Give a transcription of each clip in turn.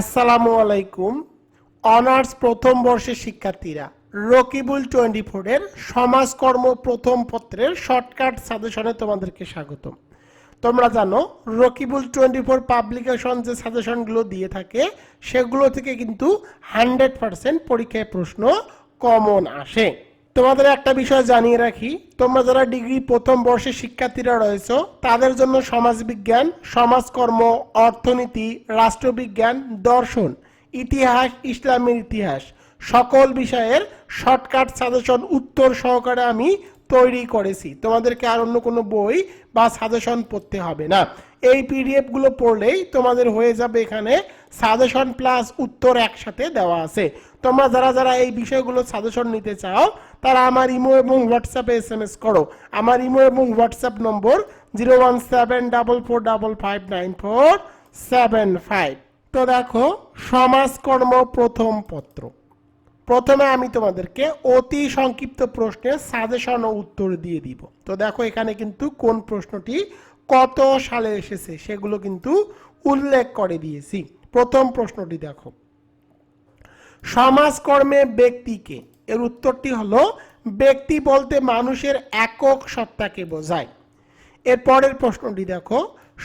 আসসালামু আলাইকুম। অনার্স প্রথম বর্ষের শিক্ষার্থীরা, রকিবুল টোয়েন্টি ফোরের সমাজকর্ম প্রথম পত্রের শর্টকাট সাজেশনে তোমাদেরকে স্বাগতম। তোমরা জানো, রকিবুল টোয়েন্টি ফোর পাবলিকেশন যে সাজেশনগুলো দিয়ে থাকে, সেগুলো থেকে কিন্তু হান্ড্রেড পার্সেন্ট পরীক্ষায় প্রশ্ন কমন আসে। তোমাদের একটা বিষয় জানিয়ে রাখি। তোমরা যারা ডিগ্রি প্রথম বর্ষের শিক্ষার্থীরা রয়েছে, তাদের জন্য সমাজবিজ্ঞান, সমাজকর্ম, অর্থনীতি, রাষ্ট্রবিজ্ঞান, দর্শন, ইতিহাস, ইসলামের ইতিহাস সকল বিষয়ের শর্টকাট সাজেশন উত্তর সহকারে আমি তৈরি করেছি। তোমাদেরকে আর অন্য কোনো বই বা সাজেশন পড়তে হবে না। এই পিডিএফগুলো পড়লেই তোমাদের হয়ে যাবে এখানে সাজেশন প্লাস উত্তর একসাথে দেওয়া আছে। তোমরা যারা যারা এই বিষয়গুলো সাজেশন নিতে চাও তারা আমার ইমো এবং হোয়াটসঅ্যাপে এস এম এস করো। আমার ইমো এবং WhatsApp number zero one seven double four double five nine four seven five. তো দেখো, সমাজকর্ম প্রথম পত্র। প্রথমে আমি তোমাদেরকে অতি সংক্ষিপ্ত প্রশ্নের সাজেশন ও উত্তর দিয়ে দিব। তো দেখো, এখানে কিন্তু কোন প্রশ্নটি কত সালে এসেছে সেগুলো কিন্তু উল্লেখ করে দিয়েছি। প্রথম প্রশ্নটি দেখো। সমাজকর্মে ব্যক্তিকে এর উত্তরটি হলো, ব্যক্তি বলতে মানুষের একক সত্তাকে বোঝায়। এর পরের প্রশ্নটি দেখো,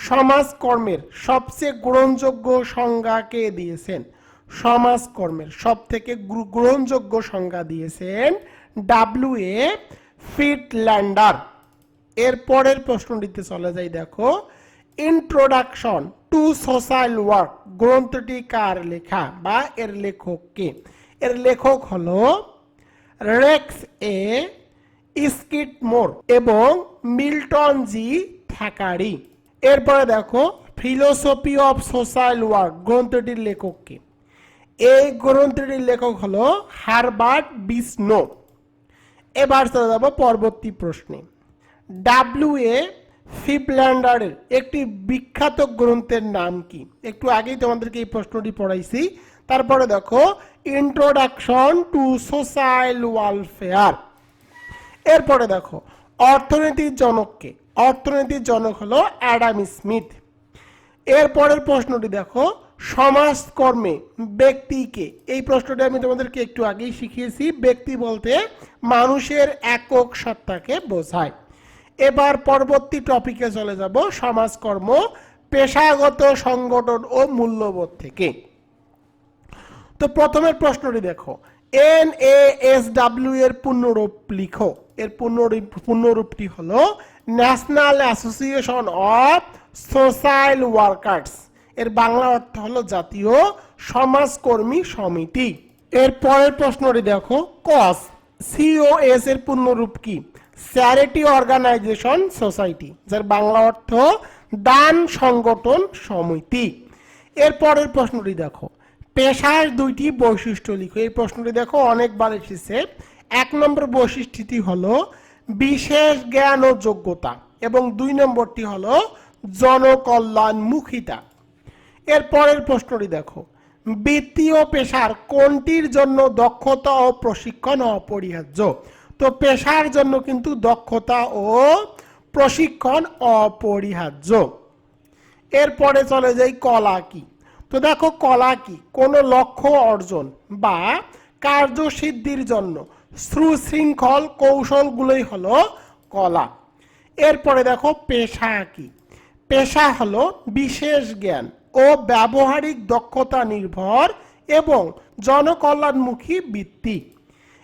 সমাজকর্মের সবচেয়ে গ্রহণযোগ্য সংজ্ঞা কে দিয়েছেন? সমাজকর্মের সব থেকে গ্রহণযোগ্য সংজ্ঞা দিয়েছেন ডাব্লিউ এ ফিটল্যান্ডার। এর পরের প্রশ্নটিতে চলে যাই, দেখো, ইন্ট্রোডাকশন টু সোশ্যাল ওয়ার্ক গ্রন্থটি কার লেখা বা এর লেখক কে? এর লেখক হলো রেক্স এ স্কিট মোর এবং মিল্টন জি থ্যাকারি। এরপরে দেখো, ফিলোসফি অফ সোশ্যাল ওয়ার্ক গ্রন্থটির লেখক কে? এই গ্রন্থটির লেখক হলো হারবার্ট বিষ্ণু এবার চলে যাব পরবর্তী প্রশ্নে। ডাব্লিউ এ ফিপল্যান্ডারের একটি বিখ্যাত গ্রন্থের নাম কি? একটু আগেই তোমাদেরকে এই প্রশ্নটি পড়াইছি। তারপরে দেখো ইন্ট্রোডাকশন টু সোশ্যাল ওয়েলফেয়ার এরপরে দেখো, অর্থনীতির জনককে অর্থনীতির জনক হলো অ্যাডাম স্মিথ। এরপরের প্রশ্নটি দেখো, সমাজকর্মে ব্যক্তিকে এই প্রশ্নটি আমি তোমাদেরকে একটু আগেই শিখিয়েছি। ব্যক্তি বলতে মানুষের একক সত্তাকে বোঝায়। এবার পরবর্তী টপিকে চলে যাব সমাজকর্ম, পেশাগত সংগঠন ও মূল্যবোধ থেকে। তো প্রথমের প্রশ্নটি দেখো। এন এ এস ডাব্লিউ এর পূর্ণরূপ লিখো। এর পূর্ণরূপ, পূর্ণরূপটি হলো National Association of Social Workers এর বাংলা অর্থ হলো জাতীয় সমাজকর্মী সমিতি। এর পরের প্রশ্নটি দেখো, কস সিওএস এর পূর্ণরূপ কি? চ্যারিটি অর্গানাইজেশন সোসাইটি যার বাংলা অর্থ দান সংগঠন সমিতি। এর পরের প্রশ্নটি দেখো পেশার দুইটি বৈশিষ্ট্য লিখো। এই প্রশ্নটি দেখো, অনেকবার এসেছে। এক নম্বর বৈশিষ্ট্যটি হলো বিশেষ জ্ঞান ও যোগ্যতা এবং দুই নম্বরটি হলো জনকল্যাণমুখিতা। এর পরের প্রশ্নটি দেখো, বৃত্তীয় পেশার কোনটির জন্য দক্ষতা ও প্রশিক্ষণ অপরিহার্য? তো পেশার জন্য কিন্তু দক্ষতা ও প্রশিক্ষণ অপরিহার্য। এরপরে চলে যাই কলা কি? তো দেখো কলা কি? কোনো লক্ষ্য অর্জন বা কার্যসিদ্ধির জন্য সুশৃঙ্খল কৌশলগুলোই হলো কলা। এরপরে দেখো পেশা কি? পেশা হলো বিশেষ জ্ঞান ও ব্যবহারিক দক্ষতা নির্ভর এবং জনকল্যাণমুখী বৃত্তি।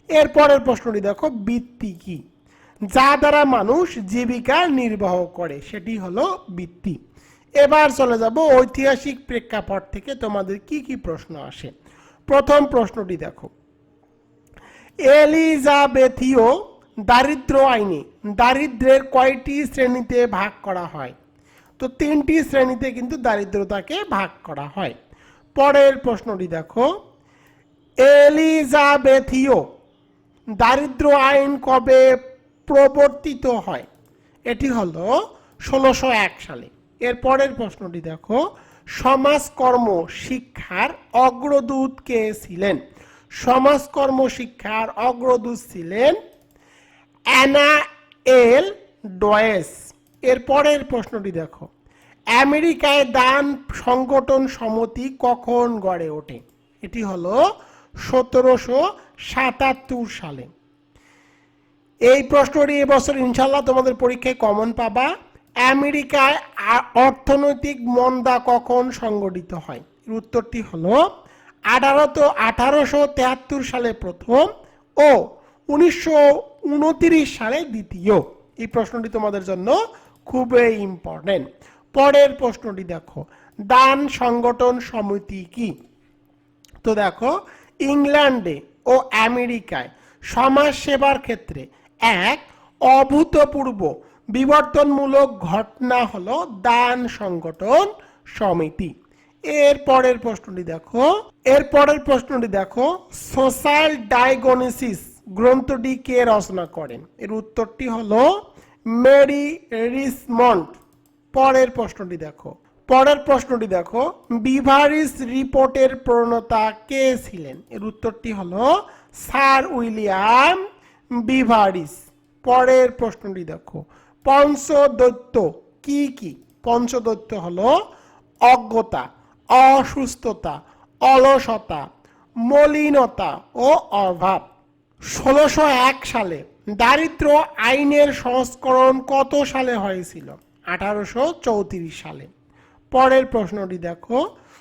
এরপরের প্রশ্নটি দেখো, বৃত্তি কি? যা দ্বারা মানুষ জীবিকা নির্বাহ করে, সেটি হলো বৃত্তি। এবার চলে যাব ঐতিহাসিক প্রেক্ষাপট থেকে তোমাদের কি কি প্রশ্ন আসে। প্রথম প্রশ্নটি দেখো। এলিজাবেথীয় দারিদ্র আইনে দারিদ্রের কয়টি শ্রেণীতে ভাগ করা হয়? তো তিনটি শ্রেণীতে কিন্তু দারিদ্রতাকে ভাগ করা হয়। পরের প্রশ্নটি দেখো। এলিজাবেথীয় দারিদ্র আইন কবে প্রবর্তিত হয়? এটি হলো ষোলোশো এক সালে। এর পরের প্রশ্নটি দেখো। সমাজকর্ম শিক্ষার অগ্রদূত কে ছিলেন? সমাজকর্ম শিক্ষার অগ্রদূত ছিলেন অ্যানা এল ডয়েস। এর পরের প্রশ্নটি দেখো। আমেরিকায় দান সংগঠন সমিতি কখন গড়ে ওঠে? এটি হলো সতেরোশো সাতাত্তর সালে। এই প্রশ্নটি এবছর ইনশাল্লাহ তোমাদের পরীক্ষায় কমন পাবা। আমেরিকায় অর্থনৈতিক মন্দা কখন সংগঠিত হয়? এর উত্তরটি হল আঠারোশো আঠারোশো তেহাত্তর সালে প্রথম ও উনিশশো সালে দ্বিতীয়। এই প্রশ্নটি তোমাদের জন্য খুবই ইম্পর্টেন্ট পরের প্রশ্নটি দেখো, দান সংগঠন সমিতি কি? তো দেখো, ইংল্যান্ডে ও আমেরিকায় সমাজ সেবার ক্ষেত্রে এক অভূতপূর্ব বিবর্তনমূলক ঘটনা হলো দান সংগঠন সমিতি। এর পরের প্রশ্নটি দেখো। এর পরের প্রশ্নটি দেখো। সোশ্যাল ডায়াগনোসিস গ্রন্থটি কে রচনা করেন? এর উত্তরটি হলো মেরি রিসমন্ড পরের প্রশ্নটি দেখো। পরের প্রশ্নটি দেখো। বিভারিস রিপোর্টের প্রণেতা কে ছিলেন? এর উত্তরটি হলো স্যার উইলিয়াম বিভারিস। পরের প্রশ্নটি দেখো। পঞ্চদৈত্য। কি কি? পঞ্চদৈত্য হলো অজ্ঞতা, অসুস্থতা, অলসতা, মলিনতা ও অভাব। ষোলোশো এক সালে দারিদ্র আইনের সংস্করণ কত সালে হয়েছিল? আঠারোশো চৌত্রিশ সালে। পরের প্রশ্নটি দেখো।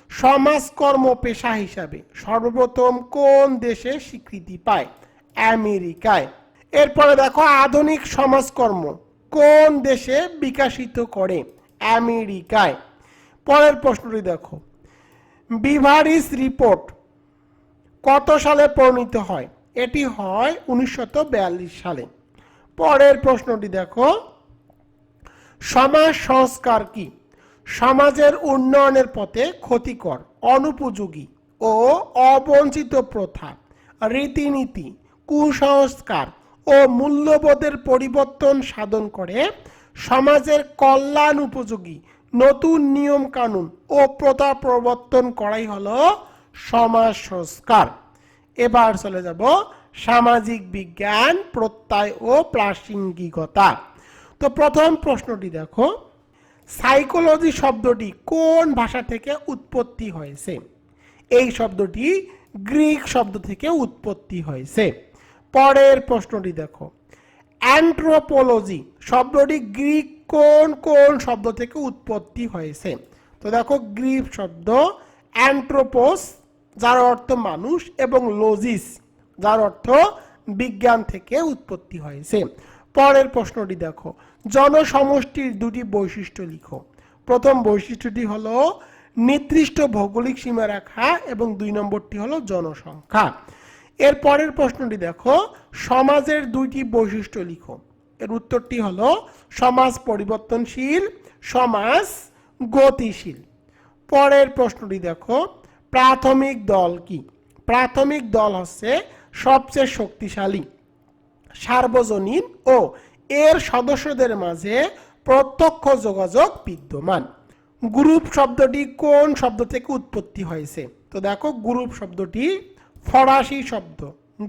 সমাজকর্ম পেশা হিসাবে সর্বপ্রথম কোন দেশে স্বীকৃতি পায়? আমেরিকায়। এরপরে দেখো আধুনিক সমাজকর্ম। কোন দেশে বিকাশিত করে? আমেরিকায়। পরের প্রশ্নটি দেখো। বিভারিস রিপোর্ট কত সালে পরিণত হয়? এটি হয় উনিশশো বিয়াল্লিশ সালে। পরের প্রশ্নটি দেখো। সমাজ সংস্কার কি? সমাজের উন্নয়নের পথে ক্ষতিকর, অনুপযোগী ও অবঞ্চিত প্রথা, রীতিনীতি, কুসংস্কার ও মূল্যবোধের পরিবর্তন সাধন করে। সমাজের কল্যাণ উপযোগী, নতুন নিয়ম কানুন ও প্রথা প্রবর্তন করাই হলো সমাজ সংস্কার। এবার চলে যাব সামাজিক বিজ্ঞান, প্রত্যয় ও প্রাসঙ্গিকতা। তো প্রথম প্রশ্নটি দেখো, সাইকোলজি শব্দটি কোন ভাষা থেকে উৎপত্তি হয়েছে? এই শব্দটি গ্রিক শব্দ থেকে উৎপত্তি হয়েছে। পরের প্রশ্নটি দেখো। অ্যান্ট্রোপোলজি শব্দটি গ্রিক কোন কোন শব্দ থেকে উৎপত্তি হয়েছে? তো দেখো, গ্রিক শব্দ অ্যান্থ্রোপোস, যার অর্থ মানুষ, এবং লজিস, যার অর্থ বিজ্ঞান থেকে উৎপত্তি হয়েছে। পরের প্রশ্নটি দেখো, জনসমষ্টির দুটি বৈশিষ্ট্য লিখো। প্রথম বৈশিষ্ট্যটি হলো, নির্দিষ্ট ভৌগোলিক সীমারেখা, এবং দুই নম্বরটি হলো জনসংখ্যা। এর পরের প্রশ্নটি দেখো, সমাজের দুইটি বৈশিষ্ট্য লিখো। এর উত্তরটি হলো, সমাজ পরিবর্তনশীল, সমাজ গতিশীল। পরের প্রশ্নটি দেখো, প্রাথমিক দল কি? প্রাথমিক দল হচ্ছে সবচেয়ে শক্তিশালী, সার্বজনীন ও এর সদস্যদের মাঝে প্রত্যক্ষ যোগাযোগ বিদ্যমান। গ্রুপ শব্দটি কোন শব্দ থেকে উৎপত্তি হয়েছে? তো দেখো, গ্রুপ শব্দটি ফরাসি শব্দ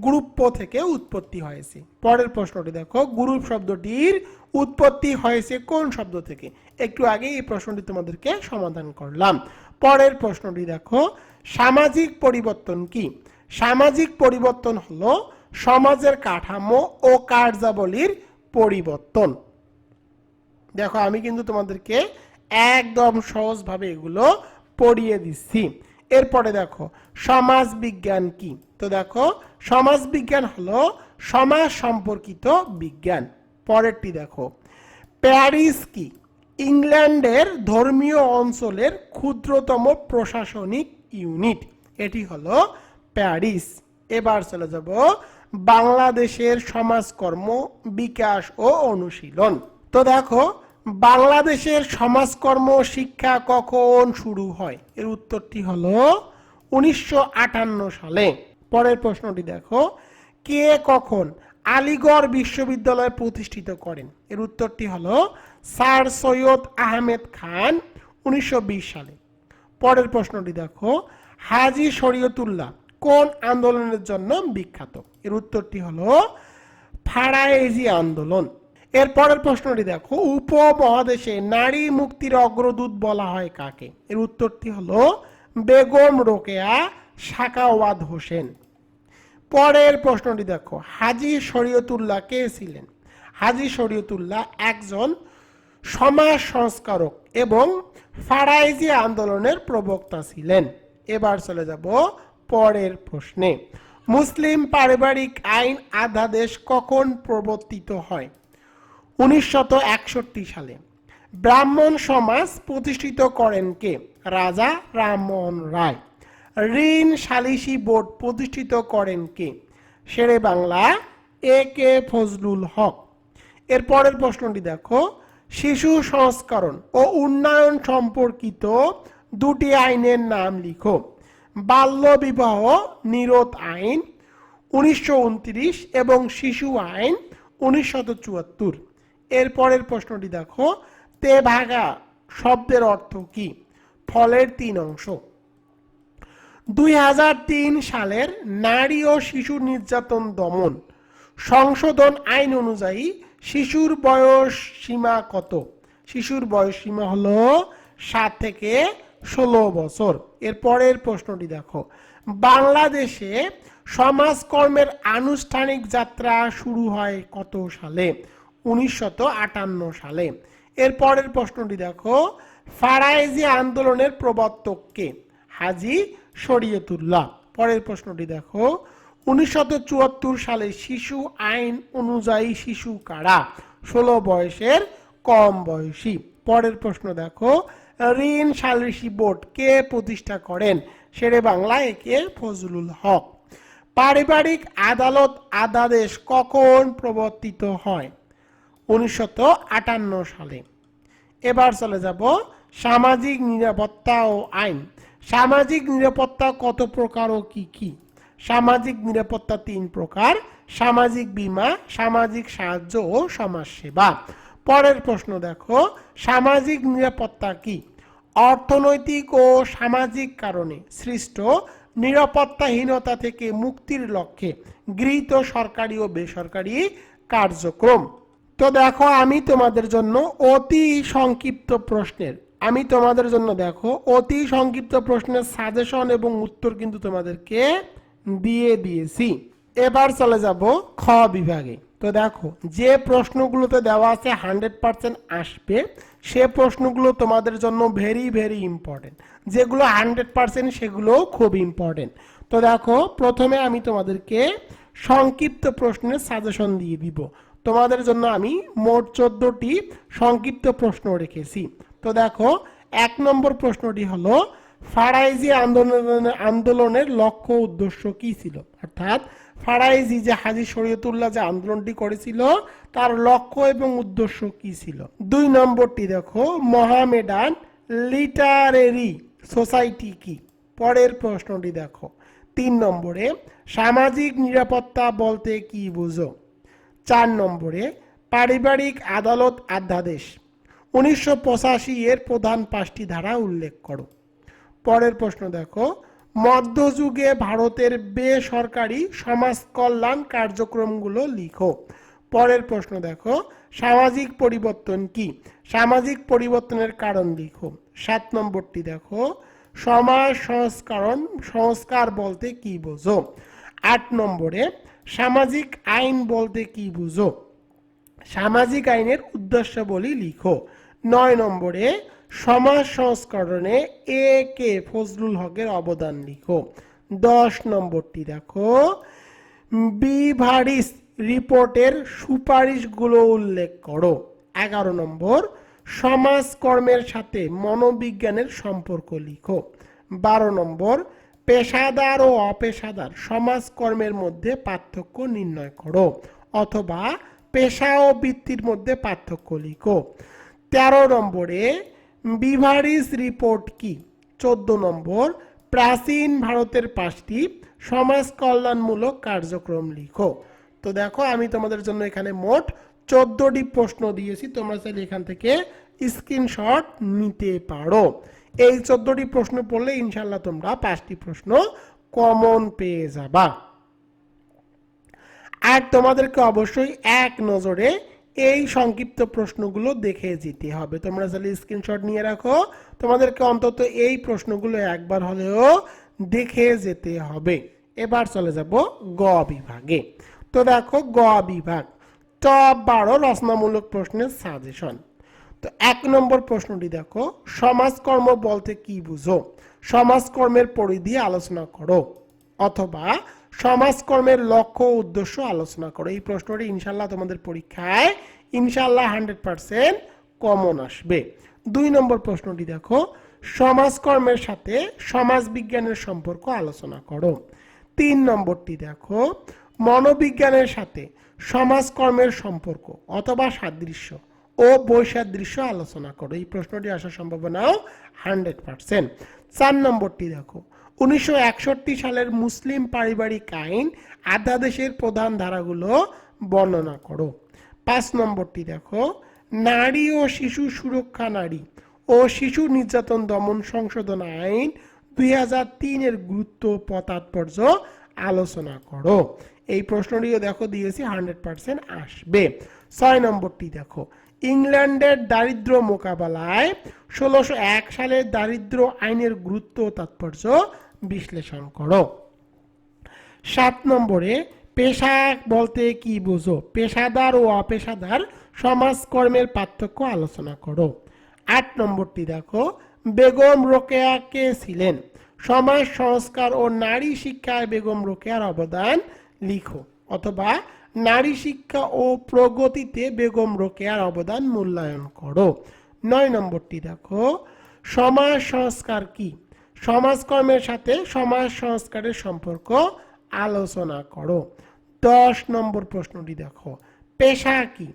গ্রুপ্প থেকে উৎপত্তি হয়েছে। পরের প্রশ্নটি দেখো, গ্রুপ শব্দটির উৎপত্তি হয়েছে কোন শব্দ থেকে? একটু আগে এই প্রশ্নটি তোমাদেরকে সমাধান করলাম। পরের প্রশ্নটি দেখো, সামাজিক পরিবর্তন কি? সামাজিক পরিবর্তন হলো সমাজের কাঠামো ও কার্যাবলীর পরিবর্তন। দেখো, আমি কিন্তু তোমাদেরকে একদম সহজভাবে এগুলো পড়িয়ে দিচ্ছি। এরপরে দেখো সমাজ বিজ্ঞান কি? তো দেখো সমাজ বিজ্ঞান হলো সমাজ সম্পর্কিত বিজ্ঞান। পরেরটি দেখো, প্যারিস কি? ইংল্যান্ডের ধর্মীয় অঞ্চলের ক্ষুদ্রতম প্রশাসনিক ইউনিট। এটি হলো প্যারিস। এবার চলে যাব বাংলাদেশের সমাজকর্ম বিকাশ ও অনুশীলন। তো দেখো বাংলাদেশের সমাজকর্ম শিক্ষা কখন শুরু হয়? এর উত্তরটি হলো উনিশশো সালে। পরের প্রশ্নটি দেখো, কে কখন আলিগড় বিশ্ববিদ্যালয় প্রতিষ্ঠিত করেন? এর উত্তরটি হলো স্যার সৈয়দ আহমেদ খান উনিশশো বিশ সালে। পরের প্রশ্নটি দেখো, হাজি শরীয়তুল্লাহ কোন আন্দোলনের জন্য বিখ্যাত? এর উত্তরটি হলো ফারায়েজি আন্দোলন। এর পরের প্রশ্নটি দেখো, উপমহাদেশে নারী মুক্তির অগ্রদূত বলা হয় কাকে? এর উত্তরটি হলো বেগম রোকেয়া সাকাওয়াত হোসেন। পরের প্রশ্নটি দেখো, হাজি শরীয়তুল্লাহ কে ছিলেন? হাজি শরীয়তুল্লাহ একজন সমাজ সংস্কারক এবং ফারাইজি আন্দোলনের প্রবক্তা ছিলেন। এবার চলে যাব পরের প্রশ্নে। মুসলিম পারিবারিক আইন আধ্যাদেশ কখন প্রবর্তিত হয়? উনিশশত সালে ব্রাহ্মণ সমাজ প্রতিষ্ঠিত করেন কে? রাজা রামমোহন রায়। ঋণ সালিসি বোর্ড প্রতিষ্ঠিত করেন কে? শেরে বাংলা এ কে ফজলুল হক। এর পরের প্রশ্নটি দেখো। শিশু সংস্করণ ও উন্নয়ন সম্পর্কিত দুটি আইনের নাম লিখো। বাল্য বিবাহ, নিরোধ আইন উনিশশো উনত্রিশ এবং শিশু আইন উনিশশত চুয়াত্তর। এর পরের প্রশ্নটি দেখো তে ভাগা শব্দের অর্থ কি? ফলের তিন অংশ। দুই হাজার তিন সালের নারী ও শিশু নির্যাতন দমন সংশোধন আইন অনুযায়ী শিশুর বয়স সীমা কত? শিশুর বয়স সীমা হলো সাত থেকে ষোলো বছর। এর পরের প্রশ্নটি দেখো, বাংলাদেশে সমাজকর্মের আনুষ্ঠানিক যাত্রা শুরু হয় কত সালে? উনিশশত আটান্ন সালে। এর পরের প্রশ্নটি দেখো, ফারাইজি আন্দোলনের প্রবর্তককে হাজি শরীয়তুল্লাহ। পরের প্রশ্নটি দেখো চুয়াত্তর সালে শিশু আইন অনুযায়ী শিশু কারা? ষোলো বয়সের, কম বয়সী। পরের প্রশ্ন দেখো, ঋণ সালিসি বোর্ড কে প্রতিষ্ঠা করেন? শেরে বাংলা একে ফজলুল হক। পারিবারিক আদালত আদাদেশ কখন প্রবর্তিত হয়? উনিশশত আটান্ন সালে। এবার চলে যাব সামাজিক নিরাপত্তা ও আইন। সামাজিক নিরাপত্তা কত প্রকার ও কি কি? সামাজিক নিরাপত্তা তিন প্রকার, সামাজিক বীমা, সামাজিক সাহায্য ও সমাজসেবা। পরের প্রশ্ন দেখো, সামাজিক নিরাপত্তা কি? অর্থনৈতিক ও সামাজিক কারণে সৃষ্ট নিরাপত্তাহীনতা থেকে মুক্তির লক্ষ্যে গৃহীত সরকারি ও বেসরকারি কার্যক্রম। তো দেখো, আমি তোমাদের জন্য অতি সংক্ষিপ্ত প্রশ্নের, আমি তোমাদের জন্য দেখো, অতি সংক্ষিপ্ত প্রশ্নের সাজেশন এবং উত্তর কিন্তু তোমাদেরকে দিয়ে দিয়েছি। এবার চলে যাব খ বিভাগে। তো দেখো, যে প্রশ্নগুলোতে দেওয়া আছে হান্ড্রেড পার্সেন্ট আসবে, সে প্রশ্নগুলো তোমাদের জন্য ভেরি ভেরি ইম্পর্টেন্ট যেগুলো হান্ড্রেড পার্সেন্ট সেগুলো খুব ইম্পর্টেন্ট তো দেখো, প্রথমে আমি তোমাদেরকে সংক্ষিপ্ত প্রশ্নের সাজেশন দিয়ে দিব। তোমাদের জন্য আমি মোট চোদ্দটি সংক্ষিপ্ত প্রশ্ন রেখেছি। তো দেখো, এক নম্বর প্রশ্নটি হলো, ফারাইজি আন্দোলন, আন্দোলনের লক্ষ্য উদ্দেশ্য কি ছিল? অর্থাৎ, ফারাইজি যে হাজি শরীয়তুল্লাহ যে আন্দোলনটি করেছিল, তার লক্ষ্য এবং উদ্দেশ্য কি ছিল? দুই নম্বরটি দেখো, মহামেডান লিটারেরি সোসাইটি কি? পরের প্রশ্নটি দেখো। তিন নম্বরে, সামাজিক নিরাপত্তা বলতে কি বুঝো? চার নম্বরে পারিবারিক আদালত অধ্যাদেশ উনিশশো পঁচাশি এর প্রধান পাঁচটি ধারা উল্লেখ করো। পরের প্রশ্ন দেখো, মধ্যযুগে ভারতের বেসরকারি সমাজ কল্যাণ কার্যক্রমগুলো লিখো। পরের প্রশ্ন দেখো, সামাজিক পরিবর্তন কি? সামাজিক পরিবর্তনের কারণ লিখো। সাত নম্বরটি দেখো, সমাজ সংস্করণ, সংস্কার বলতে কি বোঝো? আট নম্বরে সামাজিক আইন বলতে কি বুঝো? সামাজিক আইনের উদ্দেশ্যাবলী লিখো। নয় নম্বরে, সমাজ সংস্করণে এ কে ফজলুল হকের অবদান লিখো। দশ নম্বরটি দেখো। বিভারিস রিপোর্টের সুপারিশগুলো উল্লেখ করো। এগারো নম্বর, সমাজকর্মের সাথে মনোবিজ্ঞানের সম্পর্ক লিখো। বারো নম্বর পেশাদার ও অপেশাদার সমাজকর্মের মধ্যে পার্থক্য নির্ণয় করো অথবা পেশা ও বৃত্তির মধ্যে পার্থক্য লিখো। তেরো নম্বরে বিভারিস রিপোর্ট কি? চোদ্দ নম্বর, প্রাচীন ভারতের পাঁচটি সমাজ কল্যাণমূলক কার্যক্রম লিখো। তো দেখো, আমি তোমাদের জন্য এখানে মোট চোদ্দটি প্রশ্ন দিয়েছি, তোমরা চাইলে এখান থেকে স্ক্রিনশট নিতে পারো। এই চোদ্দটি প্রশ্ন পড়লে ইনশাল্লাহ তোমরা পাঁচটি প্রশ্ন কমন পেয়ে যাবা। আর তোমাদেরকে অবশ্যই এক নজরে এই সংক্ষিপ্ত প্রশ্নগুলো দেখে যেতে হবে। তোমরা চাইলে স্ক্রিনশট নিয়ে রাখো। তোমাদেরকে অন্তত এই প্রশ্নগুলো একবার হলেও দেখে যেতে হবে। এবার চলে যাব গ বিভাগে। তো দেখো গ বিভাগ, টপ বারো রচনামূলক প্রশ্নের সাজেশন তো এক নম্বর প্রশ্নটি দেখো, সমাজকর্ম বলতে কি বুঝো? সমাজকর্মের পরিধি আলোচনা করো, অথবা সমাজকর্মের লক্ষ্য উদ্দেশ্য আলোচনা করো। এই প্রশ্নটি ইনশাল্লাহ তোমাদের পরীক্ষায় ইনশাল্লাহ হান্ড্রেড পার্সেন্ট কমন আসবে। দুই নম্বর প্রশ্নটি দেখো, সমাজকর্মের সাথে সমাজ বিজ্ঞানের সম্পর্ক আলোচনা করো। তিন নম্বরটি দেখো, মনোবিজ্ঞানের সাথে সমাজকর্মের সম্পর্ক অথবা সাদৃশ্য ও বৈসাদৃশ্য আলোচনা করো। এই প্রশ্নটি আসার সম্ভাবনাও হান্ড্রেড পার্সেন্ট। চার নম্বরটি দেখো। উনিশশো একষট্টি সালের মুসলিম পারিবারিক আইন আধ্যাদেশের প্রধান ধারাগুলো বর্ণনা করো। পাঁচ নম্বরটি দেখো। নারী ও শিশু সুরক্ষা নারী ও শিশু নির্যাতন দমন সংশোধন আইন দুই হাজার তিনের গুরুত্ব তাৎপর্য আলোচনা করো। এই প্রশ্নটিও দেখো দিয়েছি হান্ড্রেড পার্সেন্ট আসবে। ছয় নম্বরটি দেখো। ইংল্যান্ডের দারিদ্র মোকাবেলায় ষোলোশো এক সালের দারিদ্র আইনের গুরুত্ব ও তাৎপর্য বিশ্লেষণ করো। সাত নম্বরে, পেশা বলতে কি বুঝো? পেশাদার ও অপেশাদার সমাজকর্মের পার্থক্য আলোচনা করো। আট নম্বরটি দেখো, বেগম রোকেয়া কে ছিলেন? সমাজ, সংস্কার ও নারী শিক্ষায় বেগম রোকেয়ার অবদান লিখো, অথবা নারী শিক্ষা ও প্রগতিতে বেগম রোকেয়ার অবদান মূল্যায়ন করো। নয় নম্বরটি দেখো, সমাজ সংস্কার কি? সমাজকর্মের সাথে সমাজ সংস্কারের সম্পর্ক আলোচনা করো। দশ নম্বর প্রশ্নটি দেখো, পেশা কি?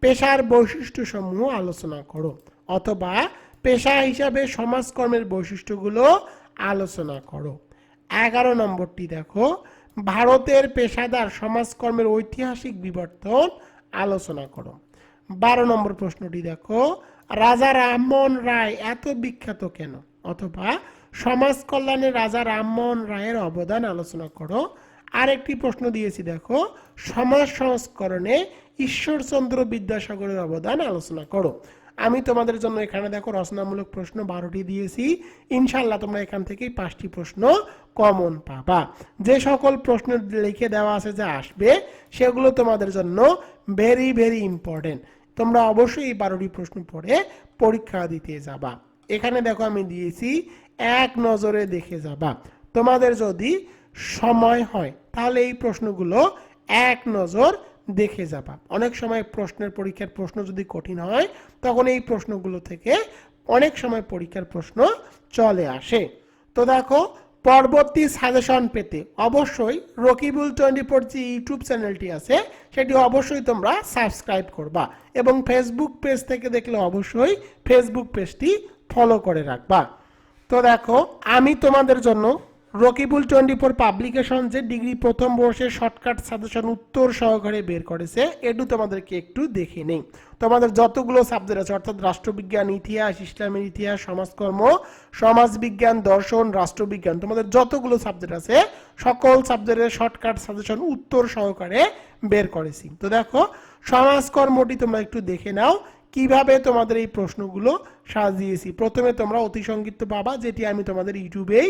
পেশার বৈশিষ্ট্যসমূহ আলোচনা করো অথবা পেশা হিসাবে সমাজকর্মের বৈশিষ্ট্যগুলো আলোচনা করো। এগারো নম্বরটি দেখো ভারতের পেশাদার সমাজকর্মের ঐতিহাসিক বিবর্তন আলোচনা করো। বারো নম্বর প্রশ্নটি দেখো, রাজা রামমোহন রায় এত বিখ্যাত কেন? অথবা সমাজ কল্যাণে রাজা রামমোহন রায়ের অবদান আলোচনা করো। আরেকটি প্রশ্ন দিয়েছি, দেখো, সমাজ সংস্করণে ঈশ্বরচন্দ্র বিদ্যাসাগরের অবদান আলোচনা করো। আমি তোমাদের জন্য এখানে দেখো রচনামূলক প্রশ্ন বারোটি দিয়েছি। ইনশাল্লাহ তোমরা এখান থেকেই পাঁচটি প্রশ্ন কমন পাবা। যে সকল প্রশ্ন লিখে দেওয়া আছে যা আসবে, সেগুলো তোমাদের জন্য ভেরি ভেরি ইম্পর্টেন্ট তোমরা অবশ্যই এই বারোটি প্রশ্ন পড়ে পরীক্ষা দিতে যাবা। এখানে দেখো আমি দিয়েছি, এক নজরে দেখে যাবা। তোমাদের যদি সময় হয়, তাহলে এই প্রশ্নগুলো এক নজর দেখে যাবা। অনেক সময় প্রশ্নের পরীক্ষার প্রশ্ন যদি কঠিন হয়, তখন এই প্রশ্নগুলো থেকে অনেক সময় পরীক্ষার প্রশ্ন চলে আসে। তো দেখো, পরবর্তী সাজেশন পেতে অবশ্যই রকিবুল টোয়েন্টি ফোর যে ইউটিউব চ্যানেলটি আছে, সেটি অবশ্যই তোমরা সাবস্ক্রাইব করবা এবং ফেসবুক পেজ থেকে দেখলে অবশ্যই ফেসবুক পেজটি ফলো করে রাখবা। তো দেখো, আমি তোমাদের জন্য রকিবুল টোয়েন্টি ফোর পাবলিকেশন যে ডিগ্রি প্রথম বর্ষের শর্টকাট সাজেশন উত্তর সহকারে বের করেছে। এটু তোমাদেরকে একটু দেখে নেই। তোমাদের যতগুলো সাবজেক্ট আছে, অর্থাৎ রাষ্ট্রবিজ্ঞান, ইতিহাস, ইসলামের ইতিহাস, সমাজকর্ম, সমাজবিজ্ঞান, দর্শন, রাষ্ট্রবিজ্ঞান, তোমাদের যতগুলো সাবজেক্ট আছে, সকল সাবজেক্টের শর্টকাট সাজেশন উত্তর সহকারে বের করেছি। তো দেখো, সমাজকর্মটি তোমরা একটু দেখে নাও। কীভাবে তোমাদের এই প্রশ্নগুলো সাজিয়েছি? প্রথমে তোমরা অতি সংক্ষিপ্ত পাবা, যেটি আমি তোমাদের ইউটিউবেই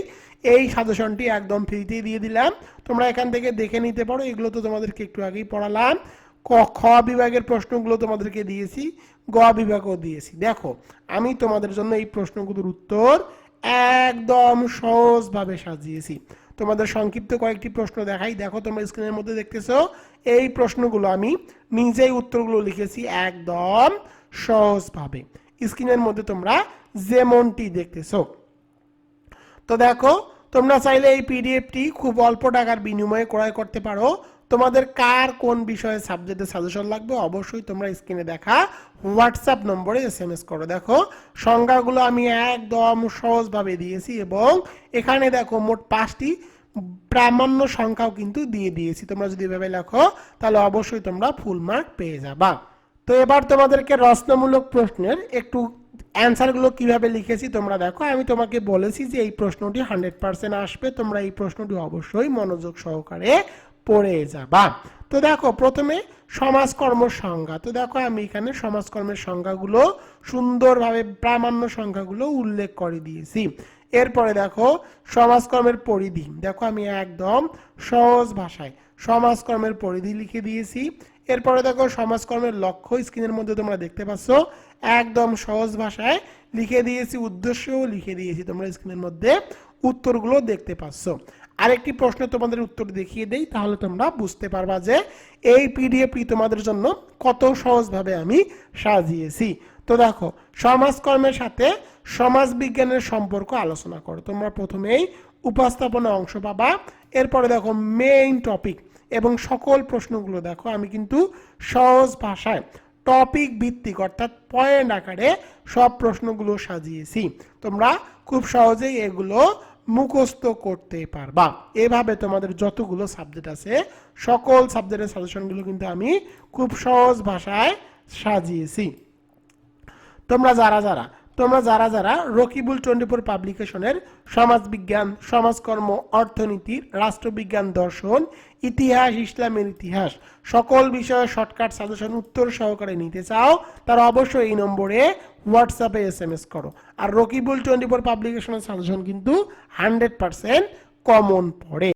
এই সাজেশনটি একদম ফ্রিতেই দিয়ে দিলাম। তোমরা এখান থেকে দেখে নিতে পারো, এগুলো তো তোমাদেরকে একটু আগেই পড়ালাম। ক, খ বিভাগের প্রশ্নগুলো তোমাদেরকে দিয়েছি, গ বিভাগও দিয়েছি। দেখো, আমি তোমাদের জন্য এই প্রশ্নগুলোর উত্তর একদম সহজভাবে সাজিয়েছি। তোমাদের সংক্ষিপ্ত কয়েকটি প্রশ্ন দেখাই। দেখো, তোমরা স্ক্রিনের মধ্যে দেখতেছো, এই প্রশ্নগুলো আমি নিজেই উত্তরগুলো লিখেছি একদম সহজভাবে স্ক্রিনের মধ্যে তোমরা যেমনটি দেখতেছো। তো দেখো, তোমরা চাইলে এই পিডিএফটি খুব অল্প টাকার বিনিময়ে ক্রয় করতে পারো। তোমাদের কার কোন বিষয়ে সাবজেক্টে সাজেশন লাগবে অবশ্যই তোমরা স্ক্রিনে দেখা হোয়াটসঅ্যাপ নম্বরে এস এম এস করো। দেখো, সংজ্ঞাগুলো আমি একদম সহজভাবে দিয়েছি এবং এখানে দেখো মোট পাঁচটি প্রামাণ্য সংখ্যাও কিন্তু দিয়ে দিয়েছি। তোমরা যদি এভাবে লেখো, তাহলে অবশ্যই তোমরা ফুল মার্ক পেয়ে যাবা। তো এবার তোমাদেরকে রচনামূলক প্রশ্নের একটু অ্যান্সারগুলো কীভাবে লিখেছি তোমরা দেখো। আমি তোমাকে বলেছি যে এই প্রশ্নটি হান্ড্রেড পার্সেন্ট আসবে, তোমরা এই প্রশ্নটি অবশ্যই মনোযোগ সহকারে পড়ে যাবা। তো দেখো, প্রথমে সমাজকর্ম সংজ্ঞা। তো দেখো, আমি এখানে সমাজকর্মের সংজ্ঞাগুলো সুন্দরভাবে প্রামাণ্য সংখ্যাগুলো উল্লেখ করে দিয়েছি। এরপরে দেখো, সমাজকর্মের পরিধি। দেখো, আমি একদম সহজ ভাষায় সমাজকর্মের পরিধি লিখে দিয়েছি। এরপরে দেখো সমাজকর্মের লক্ষ্য স্ক্রিনের মধ্যে তোমরা দেখতে পাচ্ছ। একদম সহজ ভাষায় লিখে দিয়েছি, উদ্দেশ্যও লিখে দিয়েছি তোমরা স্ক্রিনের মধ্যে উত্তরগুলো দেখতে পাচ্ছ। আরেকটি প্রশ্ন তোমাদের উত্তর দেখিয়ে দেই, তাহলে তোমরা বুঝতে পারবা যে এই পিডিএফটি তোমাদের জন্য কত সহজভাবে আমি সাজিয়েছি। তো দেখো, সমাজকর্মের সাথে সমাজ বিজ্ঞানের সম্পর্ক আলোচনা করো। তোমরা প্রথমেই উপস্থাপনা অংশ পাবা, এরপরে দেখো মেইন টপিক এবং সকল প্রশ্নগুলো দেখো, আমি কিন্তু সহজ ভাষায় টপিক ভিত্তিক অর্থাৎ পয়েন্ট আকারে সব প্রশ্নগুলো সাজিয়েছি। তোমরা খুব সহজেই এগুলো মুখস্থ করতে পারবা। এভাবে তোমাদের যতগুলো সাবজেক্ট আছে, সকল সাবজেক্টের সাজেশনগুলো কিন্তু আমি খুব সহজ ভাষায় সাজিয়েছি। তোমরা যারা যারা তোমরা যারা যারা রকিবুল ফোর পাবলিকেশনের সমাজবিজ্ঞান, সমাজকর্ম, অর্থনীতি, রাষ্ট্রবিজ্ঞান, দর্শন, ইতিহাস, ইসলামের ইতিহাস সকল বিষয়ে শর্টকাট সাজেশন উত্তর সহকারে নিতে চাও, তারা অবশ্যই এই নম্বরে হোয়াটসঅ্যাপে এস এম এস করো। আর রকিবুল ফোর পাবলিকেশনের সাজেশন কিন্তু হান্ড্রেড পার্সেন্ট কমন পড়ে।